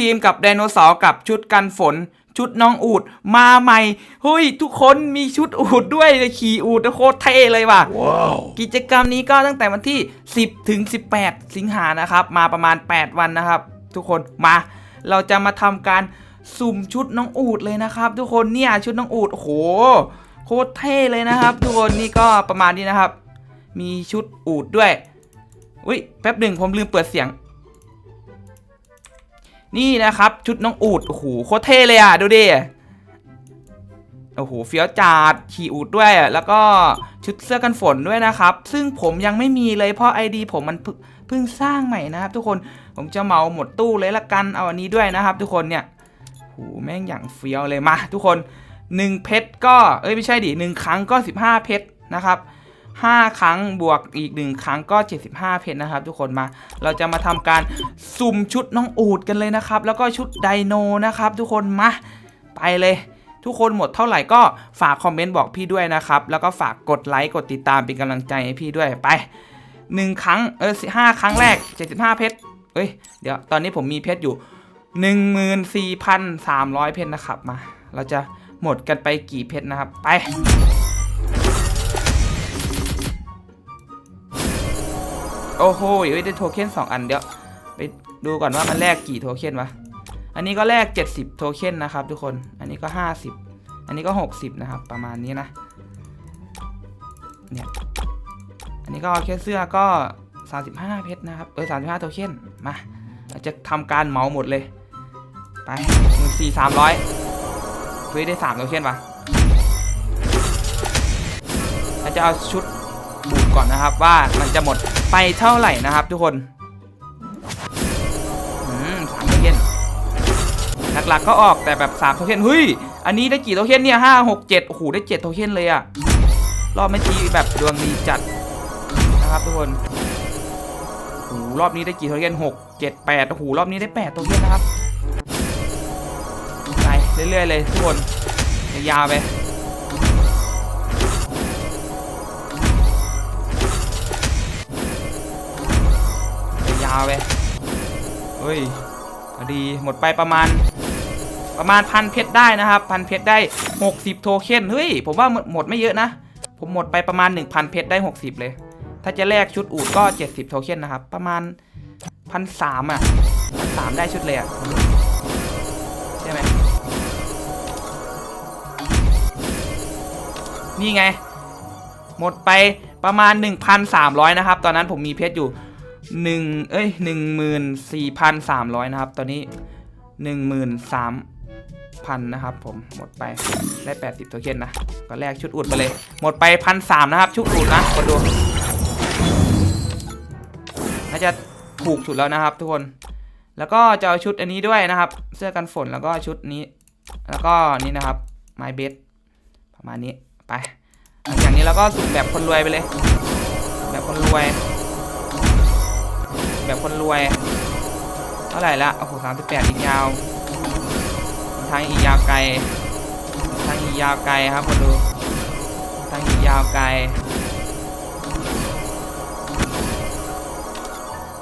ทีมกับไดโนเสาร์กับชุดกันฝน ชุดน้องอูดมาใหม่เฮ้ยทุกคนมีชุดอูดด้วยขี่อูดโคตรเท่เลยว่ะกิจกรรมนี้ก็ตั้งแต่วันที่ 10 ถึง 18 สิงหานะครับ มาประมาณ 8 วันนะครับ ทุกคนมา เราจะมาทำการสุ่มชุดน้องอูดเลยนะครับ ทุกคนเนี่ยชุดน้องอูดโอ้โหโคตรเท่เลยนะครับ ทุกคนนี่ก็ประมาณนี้นะครับ มีชุดอูดด้วยอุ้ยแป๊บหนึ่งผมลืมเปิดเสียง นี่นะครับ ชุดน้องอูดโอ้โหโคตรเท่เลยอะ ดูดิโอ้โหเฟี้ยวจัดขี่อูดด้วย แล้วก็ชุดเสื้อกันฝนด้วยนะครับ ซึ่งผมยังไม่มีเลยเพราะ ID ผมมันเพิ่งเพิ่งสร้างใหม่นะครับ ทุกคนผมจะเมาหมดตู้เลยละกันเอาอันนี้ด้วยนะครับ ทุกคนเนี่ยโหแม่งอย่างเฟี้ยวเลยมา ทุกคน 1 เพชรก็เอ้ยไม่ใช่ดิหนึ่งครั้งก็ 15 เพชรนะครับ 5 ครั้งบวกอีก 1 ครั้งก็ 75 เพชรนะครับ ทุกคนมา เราจะมาทำการสุ่มชุดน้องอูดกันเลยนะครับ แล้วก็ชุดไดโนนะครับ ทุกคนมา ไปเลยทุกคนหมดเท่าไหร่ก็ฝากคอมเมนต์บอกพี่ด้วยนะครับ แล้วก็ฝากกดไลค์กดติดตามเป็นกำลังใจให้พี่ด้วยไป 1 ครั้งเออห้าครั้งแรก 75 เพชรเอ้ยเดี๋ยวตอนนี้ผมมีเพชรอยู่ 14,300 เพชรนะครับมา เราจะหมดกันไปกี่เพชรนะครับ ไป อ้โหเดี๋ยวได้โทเค็น2อันเดี๋ยวไปดูก่อนว่ามันแลกกี่โทเค็นวะอันนี้ก็แลก 70 โทเค็นนะครับทุกคน อันนี้ก็ 50 อันนี้ก็ 60 นะครับ ประมาณนี้นะ เนี่ย อันนี้ก็แค่เสื้อก็ 35 เพชรนะครับ เออ35 โทเค็น มาเราจะทำการเหมาหมดเลย ไปหนึ่งสี่สามร้อยเฮ้ยได้3โทเค็นปะเราจะเอาชุดบูดก่อนนะครับว่ามันจะหมด ไปเท่าไหร่นะครับทุกคนสามโทเค็นหลักๆก็ออกแต่แบบ3โทเค็นเฮ้ย อันนี้ได้กี่โทเค็นเนี่ยห้าหกเจ็ดโอ้โหได้7โทเค็นเลยอะรอบเมื่อกี้แบบดวงดีจัดนะครับทุกคนโอ้โหรอบนี้ได้กี่โทเค็นหกเจ็ดแปดโอ้โหรอบนี้ได้แปดโทเค็นนะครับ ไปเรื่อยๆเลยทุกคนยาวไปาวไปเฮ้ยพอดีหมดไปประมาณ ประมาณพันเพชรได้นะครับพันเพชรได้ 60 โทเค็นเฮ้ยผมว่าหมดหมดไม่เยอะนะ ผมหมดไปประมาณ 1,000 เพชรได้ 60 เลย ถ้าจะแลกชุดอูดก็ 70 โทเค็นนะครับ ประมาณพันสามอะพันสามได้ชุดเลยอะใช่ไหมนี่ไง หมดไปประมาณ 1,300 นะครับ ตอนนั้นผมมีเพชรอยู่ หนึ่งเอ้ยหนึ่งหมื่นสี่พันสามร้อยนะครับ ตอนนี้หนึ่งหมื่นสามพันนะครับผมหมดไปได้แปดสิบโทเค็นนะก็แลกชุดอุดไปเลย หมดไปพันสามนะครับ ชุดอุดนะคนดูน่าจะถูกสุดแล้วนะครับทุกคน แล้วก็จะเอาชุดอันนี้ด้วยนะครับ เสื้อกันฝนแล้วก็ชุดนี้ แล้วก็นี่นะครับไมเบสประมาณนี้ไปหลังจากนี้เราก็สุ่มแบบคนรวยไปเลย แบบคนรวย แบบคนรวย เท่าไหร่ละโอ้โหสามสิบแปดอีกยาว ทางอีกยาวไกล ทางอีกยาวไกลครับคนดู ทางอีกยาวไกล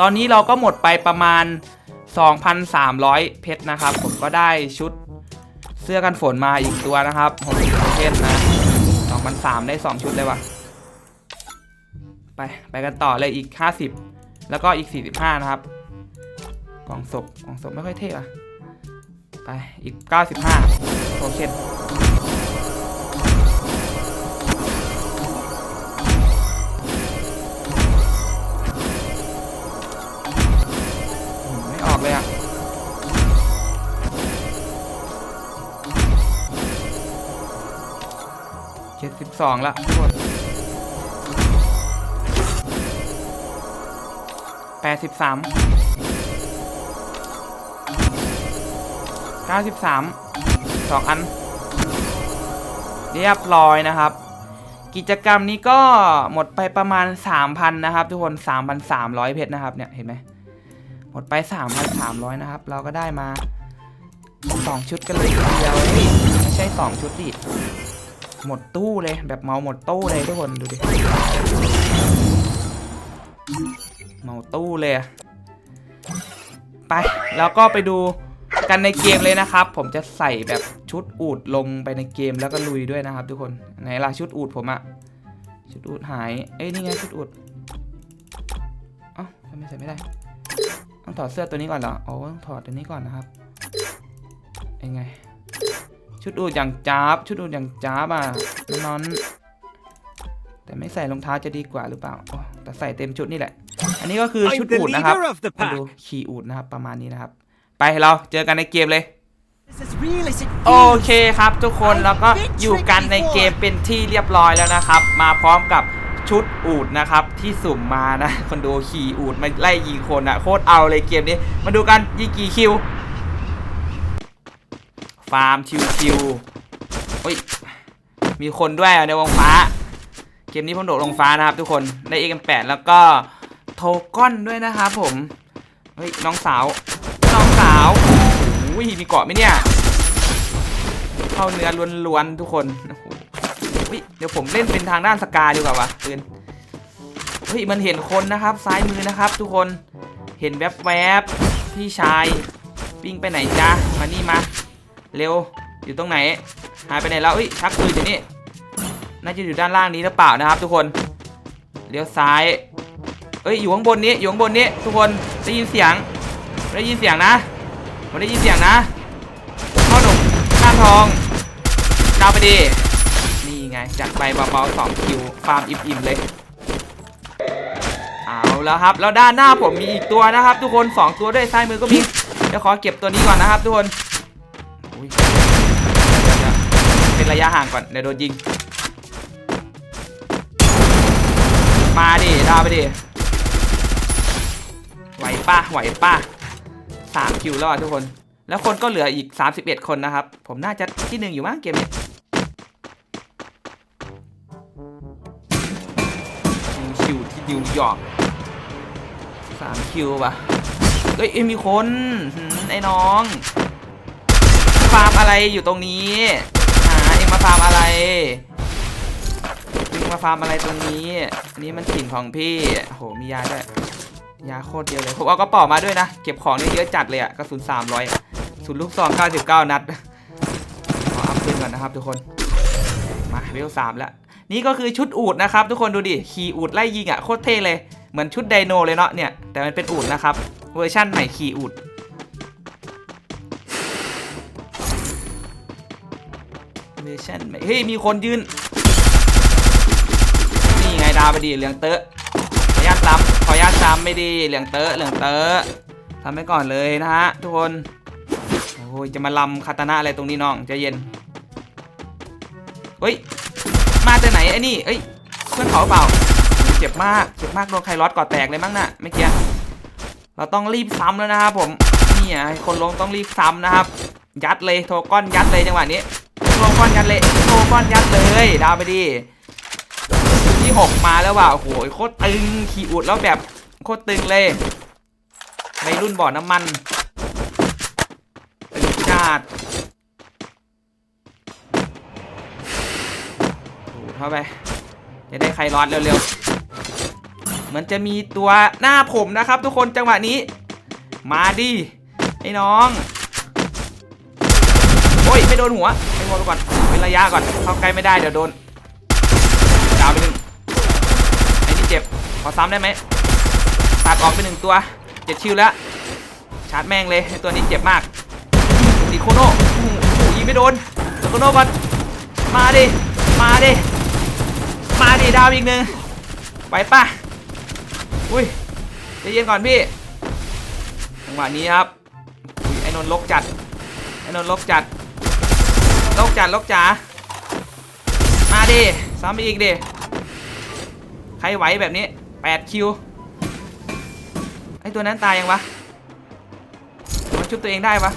ตอนนี้เราก็หมดไปประมาณ 2,300 เพชรนะครับ ผมก็ได้ชุดเสื้อกันฝนมาอีกตัวนะครับ60เพชรนะ2,300ได้ 2 ชุดเลยว่ะ ไป ไปกันต่อเลยอีก 50 แล้วก็อีก 45 นะครับ กล่องศพกล่องศพไม่ค่อยเท่อะไป อีก 95โทเค็นไม่ออกเลยอะเจ็ดสิบสองละทุกคน แปดสิบสามเก้าสิบสามสองอัน เรียบร้อยนะครับ กิจกรรมนี้ก็หมดไปประมาณ3,000นะครับ ทุกคน3,300เพชรนะครับเนี่ยเห็นไหมหมดไป3,300นะครับ เราก็ได้มา2ชุดกันเลยทีเดียวไม่ใช่2ชุดดิหมดตู้เลยแบบเมาหมดตู้เลยทุกคนดูดิ เมาตู้เลย ไป แล้วก็ไปดูกันในเกมเลยนะครับ ผมจะใส่แบบชุดอูดลงไปในเกมแล้วก็ลุยด้วยนะครับ ทุกคนไหนล่ะชุดอูดผมอะชุดอูดหาย เอ้ยนี่ไงชุดอูดเอ้าทำไมใส่ไม่ได้ ต้องถอดเสื้อตัวนี้ก่อนเหรออ๋อต้องถอดตัวนี้ก่อนนะครับยังไง ชุดอูดอย่างจ้าบชุดอูดอย่างจ้าบอะนอนแต่ไม่ใส่รองเท้าจะดีกว่าหรือเปล่าแต่ใส่เต็มชุดนี่แหละ อันนี้ก็คือชุด I'm the อูดนะครับ leader of the มา pack. ดูขี่อูดนะครับประมาณนี้นะครับ ไปเราเจอกันในเกมเลย This is realistic. โอเคครับทุกคนแล้วก็อยู่กันในเกมเป็นที่เรียบร้อยแล้วนะครับ มาพร้อมกับชุดอูดนะครับที่สุ่มมานะ คนดูขี่อูดมาไล่ยิงคนอะโคตรเอาเลยเกมนี้ มาดูกันยิงกี่คิว ฟาร์มชิวๆโอ้ยมีคนด้วยอะในวงฟ้า เกมนี้ผมโดดลงฟ้านะครับทุกคนได้เอ็กแปดแล้วก็ โทก้อนด้วยนะครับผม เฮ้ยน้องสาว น้องสาวอุ้ยมีเกาะไหมเนี่ย เข้าเนื้อล้วนๆทุกคนเฮ้ยเดี๋ยวผมเล่นเป็นทางด้านสกาดีกว่าวะปืนเฮ้ยมันเห็นคนนะครับ ซ้ายมือนะครับ ทุกคน เห็นแวบๆพี่ชายวิ่งไปไหนจ๊ะมานี่มา เร็ว อยู่ตรงไหน หายไปไหนแล้วเอ้ยชักปืนอยู่นี่ น่าจะอยู่ด้านล่างนี้หรือเปล่านะครับ ทุกคน เลี้ยวซ้าย เอ้ยอยู่ข้างบนนี้อยู่ข้างบนนี้ทุกคนได้ยินเสียงได้ยินเสียงนะผมได้ยินเสียงนะพ่อหนุ่มข้างทองดาวไปดีนี่ไงจัดไปเบาๆสองคิวฟาร์มอิ่มๆเลยเอาแล้วครับแล้วด้านหน้าผมมีอีกตัวนะครับ ทุกคน 2 ตัวด้วยซ้ายมือก็มีเดี๋ยวขอเก็บตัวนี้ก่อนนะครับ ทุกคนเป็นระยะห่างก่อนเดี๋ยวโดนยิง มาดิดาวไปดิ วป่ะไหวป่ะสามคิวแล้วอะทุกคน แล้วคนก็เหลืออีก31คนนะครับ ผมน่าจะที่หนึ่งอยู่มั้งเกมนี้ชิวที่นิวยอร์กสามคิวป่ะเฮ้ยเอ้ยมีคนไอ้น้องฟาร์มอะไรอยู่ตรงนี้หาเองมาฟาร์มอะไรเองมาฟาร์มอะไรตรงนี้นนี้มันถิ่นของพี่โอ้โหมียาด้วย ยาโคตรเยอะเลย ผมเอากระเป๋ามาด้วยนะ เก็บของได้เยอะจัดเลยอะกระสุน300อะสุนลูกซอง99นัด ขออัพขึ้นก่อนนะครับทุกคน มาเวลสามแล้ว นี่ก็คือชุดอูดนะครับ ทุกคนดูดิ ขี่อูดไล่ยิงอะโคตรเท่เลย เหมือนชุดไดโนเลยเนาะเนี่ย แต่มันเป็นอูดนะครับ เวอร์ชั่นใหม่ขี่อูดเวอร์ชันใหม่ เฮ้ย มีคนยืน นี่ไงดาวไปดีเหลืองเตอะ ขออนุญาตซ้ำไม่ดีเหลืองเตอะเหลืองเตอะทำไปก่อนเลยนะฮะทุกคนโอ้ยจะมาลำคาตานะอะไรตรงนี้น้องใจเย็นเฮ้ยมาแต่ไหนไอ้นี่เอ้ยเพื่อนเขาเปล่าเจ็บมากเจ็บมากโดนไคลอสก่อแตกเลยมั้งน่ะเมื่อกี้เราต้องรีบซ้ำแล้วนะครับผมนี่อะคนลงต้องรีบซ้ำนะครับ ยัดเลยโทก้อนยัดเลยจังหวะนี้โทก้อนยัดเลยโทก้อนยัดเลยดาวไปดิ ที่หกมาแล้วว่ะโอ้โหโคตรตึงขี่อุดแล้วแบบโคตรตึงเลยในรุ่นบ่อน้ำมันตึงชาติถูเข้าไป จะได้ใครรอดเร็วๆ เหมือนจะมีตัวหน้าผมนะครับทุกคนจังหวะนี้ มาดิไอ้น้องโอ้ยไม่โดนหัวไอ้หัวไปก่อนเป็นระยะก่อนเข้าใกล้ไม่ได้เดี๋ยวโดน ดาวไปหนึ่งไอ้นี่ เจ็บ ขอซ้ำได้ไหมตัดออกไปหนึ่งตัว เจ็ดชิวแล้ว ชาร์จแม่งเลยตัวนี้เจ็บมากติโคโน่โอ้ยิงไม่โดนติโคโน่ก่อนมาดิ มาดิ มาดิดาวอีกหนึ่งไปป่ะ อุ้ยใจเย็นก่อนพี่ จังหวะนี้ครับอุ้ยไอ้นนท์ลกจัด ไอ้นนท์ลกจัด ลกจัดลกจ๋า มาดิ ซ้ำอีกดิ ใครไหวแบบนี้8คิวไอ้ตัวนั้นตายยังวะมันชุบตัวเองได้ปะ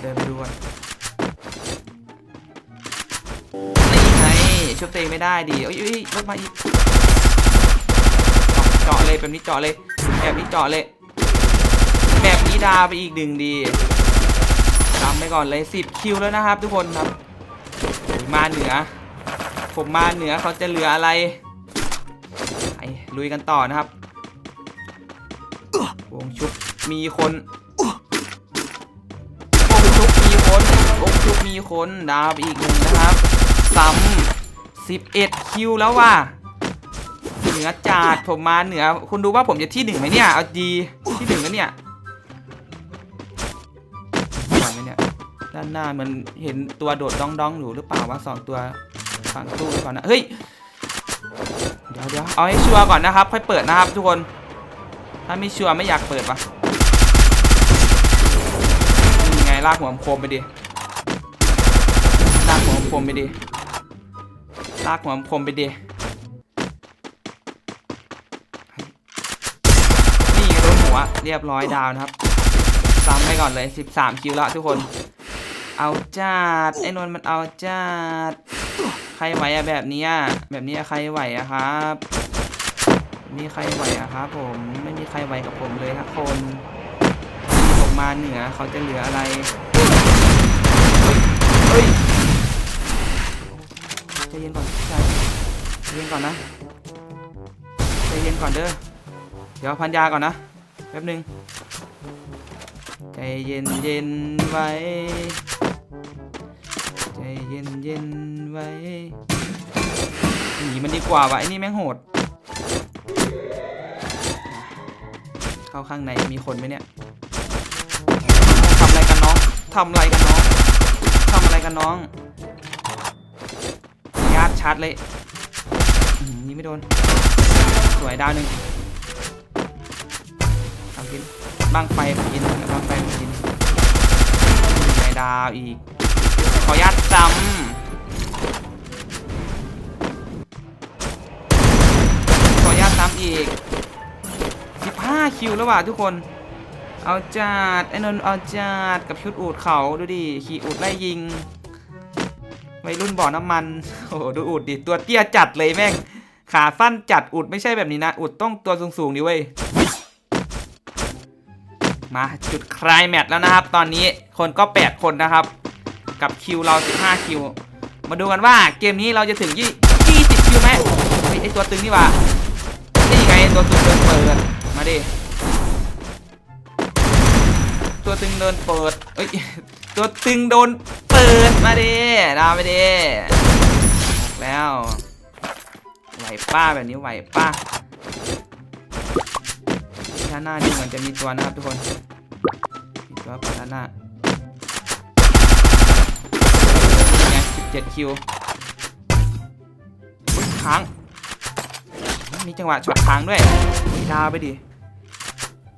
เดินไปดูก่อนนี่ไงชุบตัวเองไม่ได้ดิเอ้ยเอ้ยรถมาอีกเจาะเลยแบบนี้เจาะเลยแบบนี้เจาะเลยแบบนี้ดาไปอีกหนึ่งดีทำไปก่อนเลย10คิวแล้วนะครับทุกคนครับมาเหนือ ผมมาเหนือเขาจะเหลืออะไรไปลุยกันต่อนะครับ วงชุบมีคนวงชุบมีคนวงชุบมีคนดาวไปอีกหนึ่งนะครับซ้ำสิบเอ็ดคิวแล้วว่ะเหนือจัดผมมาเหนือ คุณดูว่าผมจะที่หนึ่งไหมเนี่ยเอาดีที่หนึ่งแล้วเนี่ยก่อนหน้านหน้ามันเห็นตัวโดดดองดองๆอยู่หรือเปล่าวะสองตัว ฝั่งตู้ก่อนนะ เฮ้ย เดี๋ยวเดี๋ยวเอาให้ชัวร์ก่อนนะครับ ค่อยเปิดนะครับทุกคน ถ้าไม่ชัวร์ไม่อยากเปิดวะนี่ไงลากหัวโคมไปดิ ลากหัวโคมไปดิ ลากหัวโคมไปดิ นี่ไงโดนหัวเรียบร้อยดาวนะครับซ้ำไปก่อนเลย 13 คิวแล้วทุกคน เอาจัดไอ้นนท์มันเอาจัด ใครไหวอะแบบนี้ยแบบนี้ใครไหวอะครับ มีใครไหวอะครับผมไม่มีใครไหวกับผมเลยทักคนที่ผมมาเหนือเขาจะเหลืออะไรเฮ้ยใจเย็นก่อนใจเย็นก่อนนะใจเย็นก่อนเด้อเดี๋ยวพันยาก่อนนะแป๊บหนึงใจเย็นเย็นไว้ เย็นเย็นไว้หนีมันดีกว่าวะไอ้นี่แม่งโหด เข้าข้างในมีคนไหมเนี่ยทำอะไรกันน้องทำอะไรกันน้องทำอะไรกันน้องญาติชัดเลยอื้อหือยิงไม่โดน สวยดาวหนึ่งทำกินบ้างไฟกินบ้างไฟกินในดาวอีก ออนุญาตซ้ำขออนุญาตซ้ำอีก 15 คิวแล้วว่ะทุกคน เอาจัดไอ้นนเอาจัดกับชุดอูดเขาดูดิ ขี่อูดไล่ยิงวัยรุ่นบ่อน้ำมัน โอ้โหดูอูดดิ ตัวเตี้ยจัดเลยแม่ง ขาสั้นจัดอูดไม่ใช่แบบนี้นะ อูดต้องตัวสูงๆดิเว้ยมาจุดคลายแมตช์แล้วนะครับ ตอนนี้คนก็ 8 คนนะครับ กับคิวเรา 15 คิว มาดูกันว่าเกมนี้เราจะถึง 20 คิวไหมเฮ้ยไอตัวตึงนี่ว่านี่ไงตัวตึงเดินเปิด มาดิ ตัวตึงเดินเปิดเอ้ย ตัวตึงโดนเปิด มาดิดาวไปดิบอกแล้วไหวป้าแบบนี้ไหวป้าด้านหน้านี่เหมือนจะมีตัวนะครับทุกคนมีตัวป้านหน้า 7คิวค้างมีจังหวะช็อตค้างด้วยดาวไปดิ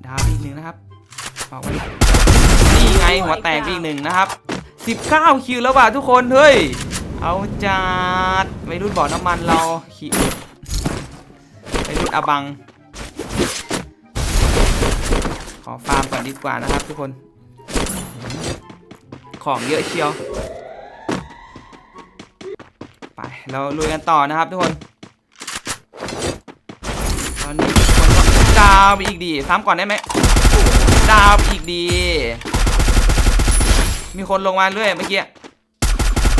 ดาวอีกหนึ่งนะครับบอกไว้นี่ไงหัวแตกอีกหนึ่งนะครับ 19 คิวแล้วว่ะทุกคนเฮ้ยเอาจัดไม่รุ่นบ่อน้ำมันเราขี่ไม่รุ่นอาบัง ขอฟาร์มก่อนดีกว่านะครับทุกคน ของเยอะเชียว เราลุยกันต่อนะครับทุกคนตอนนี้คนก็ดาวไปอีกดีซ้ำก่อนได้ไหมดาวไปอีกดี มีคนลงมาเรื่อยเมื่อกี้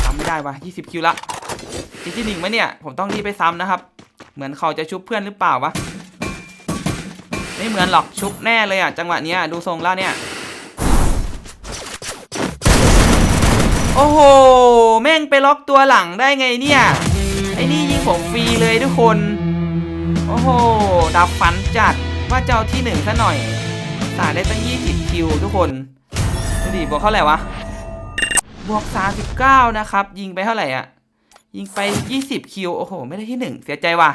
ซ้ำไม่ได้วะ20คิวละจีที่หนึ่งไหมเนี่ย ผมต้องรีบไปซ้ำนะครับ เหมือนเขาจะชุบเพื่อนหรือเปล่าวะ ไม่เหมือนหรอกชุบแน่เลยอะ จังหวะเนี้ยดูทรงแล้วเนี่ย อ้โห แม่งไปล็อกตัวหลังได้ไงเนี่ย ไอ้นี่ยิงผมฟรีเลยทุกคน โอ้โห ดับฝันจัดว่าเจะเอาที่หนึ่งซะหน่อย สาได้ตั้ง 20 คิวทุกคน ดูดิบวกเท่าไหร่วะ บวก 39 นะครับ ยิงไปเท่าไหร่อะยิงไป 20 คิว โอ้โห ไม่ได้ที่หนึ่งเสียใจว่ะ